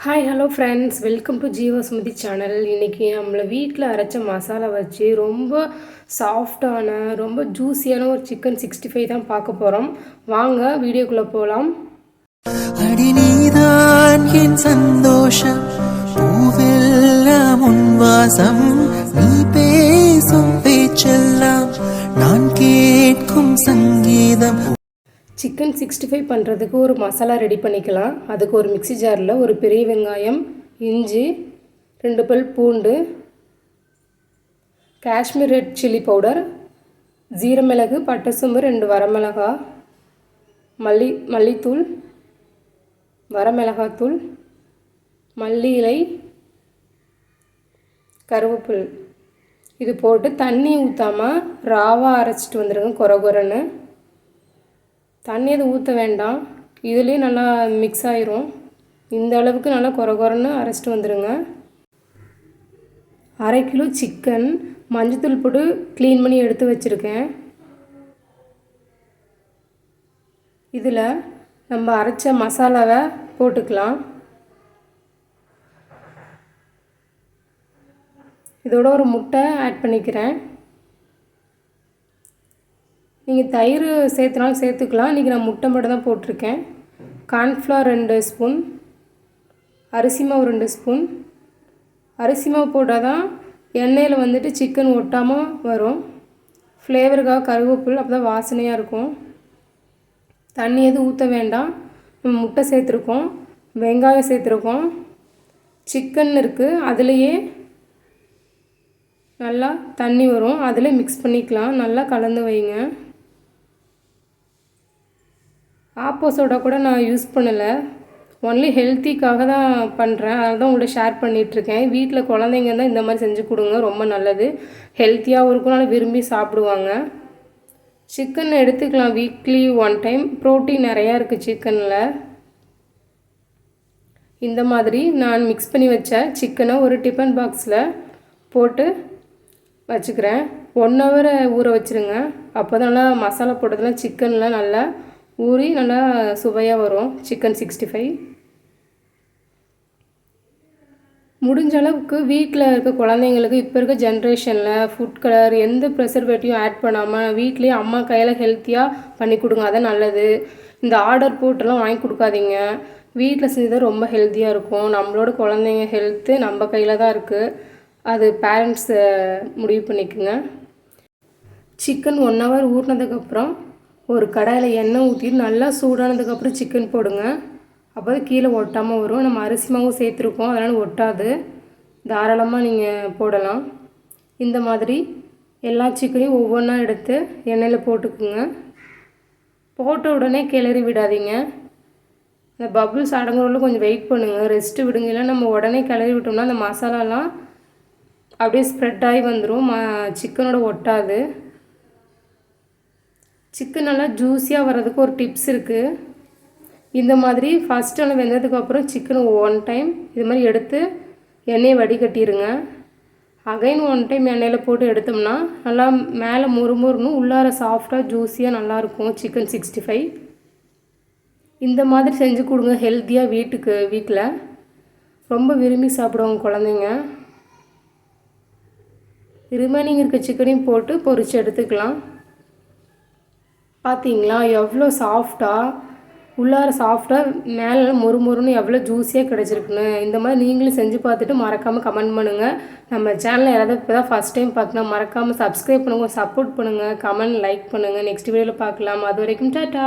Hi hello friends welcome to Jeevasumathi channel இன்றைக்கி நம்மளை வீட்டில் அரைச்ச மசாலா வச்சு ரொம்ப சாஃப்டான ரொம்ப ஜூஸியான ஒரு சிக்கன் சிக்ஸ்டி ஃபைவ் தான் பார்க்க போகிறோம் வாங்க வீடியோக்குள்ளே போகலாம் அடி நீதான் என் சந்தோஷம். பூவெல்லாம் உன் வாசம். நீ பேசும் பேச்செல்லாம் நான் கேட்கும் சங்கீதம். சிக்கன் சிக்ஸ்டி ஃபைவ் பண்ணுறதுக்கு ஒரு மசாலா ரெடி பண்ணிக்கலாம். அதுக்கு ஒரு மிக்ஸி ஜாரில் ஒரு பெரிய வெங்காயம் இஞ்சி ரெண்டு பல் பூண்டு காஷ்மீர் ரெட் சில்லி பவுடர் ஜீரமிளகு பட்டை சோம்பு ரெண்டு வரமிளகா மல்லி மல்லித்தூள் வரமிளகாத்தூள் மல்லி இலை கருவேப்பில். இது போட்டு தண்ணி ஊற்றாமல் ராவாக அரைச்சிட்டு வந்துடுங்க குறை குறைன்னு தண்ணி எதுவும் ஊற்ற வேண்டாம். இதுலேயும் நல்லா மிக்ஸ் ஆயிரும். இந்த அளவுக்கு நல்லா குறை குறைன்னு அரைச்சிட்டு வந்துடுங்க அரை கிலோ சிக்கன் மஞ்சத்தூள் போட்டு க்ளீன் பண்ணி எடுத்து வச்சுருக்கேன். இதில் நம்ம அரைச்ச மசாலாவை போட்டுக்கலாம். இதோட ஒரு முட்டை ஆட் பண்ணிக்கிறேன். நீங்கள் தயிர் சேர்த்துனாலும் சேர்த்துக்கலாம். இன்றைக்கி நான் முட்டை மட்டும் தான் போட்டிருக்கேன். கார்ன்ஃப்ளவர் ரெண்டு ஸ்பூன். அரிசி மாவு ரெண்டு ஸ்பூன். அரிசி மாவு போட்டால் தான் எண்ணெயில் வந்துட்டு சிக்கன் ஒட்டாமல் வரும். ஃப்ளேவருக்காக கருவேப்பில் அப்போ தான் வாசனையாக இருக்கும். தண்ணி எதுவும் ஊற்ற வேண்டாம். முட்டை சேர்த்துருக்கோம். வெங்காயம் சேர்த்துருக்கோம். சிக்கன் இருக்குது அதுலேயே நல்லா தண்ணி வரும். அதில் மிக்ஸ் பண்ணிக்கலாம். நல்லா கலந்து வைங்க. ஆப்போசோடா கூட நான் யூஸ் பண்ணலை. ஒன்லி ஹெல்த்திக்காக தான் பண்ணுறேன் அதை தான் உங்கள்ட்ட ஷேர் பண்ணிகிட்ருக்கேன் வீட்டில் குழந்தைங்க தான் இந்த மாதிரி செஞ்சு கொடுங்க. ரொம்ப நல்லது. ஹெல்த்தியாகவும் இருக்கும் நல்லா விரும்பி சாப்பிடுவாங்க. சிக்கன் எடுத்துக்கலாம் வீக்லி ஒன் டைம் ப்ரோட்டீன் நிறையா இருக்குது சிக்கனில் இந்த மாதிரி நான் மிக்ஸ் பண்ணி வச்ச சிக்கனை ஒரு டிஃபன் பாக்ஸில் போட்டு வச்சுக்கிறேன். ஒன் ஹவரை ஊற வச்சுருங்க. அப்போ தான் நல்லா மசாலா போட்டதுலாம் சிக்கன்லாம் நல்லா ஊறி நல்லா சுவையாக வரும். சிக்கன் சிக்ஸ்டி ஃபைவ் முடிஞ்ச அளவுக்கு வீட்டில் இருக்க குழந்தைங்களுக்கு இப்போ இருக்க ஜென்ரேஷனில் ஃபுட் கலர் எந்த ப்ரெசர்வேட்டிவும் ஆட் பண்ணாமல் வீட்லேயே அம்மா கையில் ஹெல்த்தியாக பண்ணி கொடுங்க அதான் நல்லது. இந்த ஆர்டர் போட்டெல்லாம் வாங்கி கொடுக்காதீங்க. வீட்டில் செஞ்சது ரொம்ப ஹெல்த்தியாக இருக்கும். நம்மளோட குழந்தைங்க ஹெல்த்து நம்ம கையில் தான் இருக்குது அது பேரண்ட்ஸை முடிவு பண்ணிக்கோங்க. சிக்கன் ஒன் ஹவர் ஊறினதுக்கப்புறம் ஒரு கடாயில் எண்ணெய் ஊற்றி நல்லா சூடானதுக்கப்புறம் சிக்கன் போடுங்க. அப்போ தான் கீழே ஒட்டாமல் வரும். நம்ம அரிசி மாவும் சேர்த்துருக்கோம். அதனால் ஒட்டாது. தாராளமாக நீங்கள் போடலாம். இந்த மாதிரி எல்லா சிக்கனையும் ஒவ்வொன்றா எடுத்து எண்ணெயில் போட்டுக்குங்க. போட்ட உடனே கிளறி விடாதீங்க. இந்த பபுள்ஸ் அடங்குறவங்களும் கொஞ்சம் வெயிட் பண்ணுங்கள் ரெஸ்ட்டு விடுங்க. இல்லை நம்ம உடனே கிளறி விட்டோம்னா அந்த மசாலாலாம் அப்படியே ஸ்ப்ரெட் ஆகி வந்துடும் மா சிக்கனோட ஒட்டாது. சிக்கன் நல்லா ஜூஸியாக வர்றதுக்கு ஒரு டிப்ஸ் இருக்குது இந்த மாதிரி ஃபஸ்ட்டு நல்லா வெந்ததுக்கப்புறம் சிக்கன் ஒன் டைம் இது மாதிரி எடுத்து எண்ணெயை வடிகட்டிடுங்க அகைன் ஒன் டைம் எண்ணெயில் போட்டு எடுத்தோம்னா நல்லா மேலே முறுமுறுன்னு உள்ளார சாஃப்டாக ஜூஸியாக நல்லாயிருக்கும் சிக்கன் சிக்ஸ்டி ஃபைவ் இந்த மாதிரி செஞ்சு கொடுங்க ஹெல்த்தியாக வீட்டுக்கு வீட்டில் ரொம்ப விரும்பி சாப்பிடுவாங்க குழந்தைங்க. ரிமைனிங் இருக்க சிக்கனையும் போட்டு பொரித்து எடுத்துக்கலாம். பார்த்தீங்களா எவ்வளோ சாஃப்டாக உள்ளார சாஃப்டாக மேலே மொறு மொறுன்னு எவ்வளோ ஜூஸியாக கிடச்சிருக்குன்னு. இந்த மாதிரி நீங்களும் செஞ்சு பார்த்துட்டு மறக்காமல் கமெண்ட் பண்ணுங்கள் நம்ம சேனலில் யாராவது இப்போ தான் ஃபஸ்ட் டைம் பார்க்கணும் மறக்காமல் சப்ஸ்கிரைப் பண்ணுங்கள் சப்போர்ட் பண்ணுங்கள் கமெண்ட் லைக் பண்ணுங்கள் நெக்ஸ்ட் வீடியோவில் பார்க்கலாம். அது வரைக்கும் டாட்டா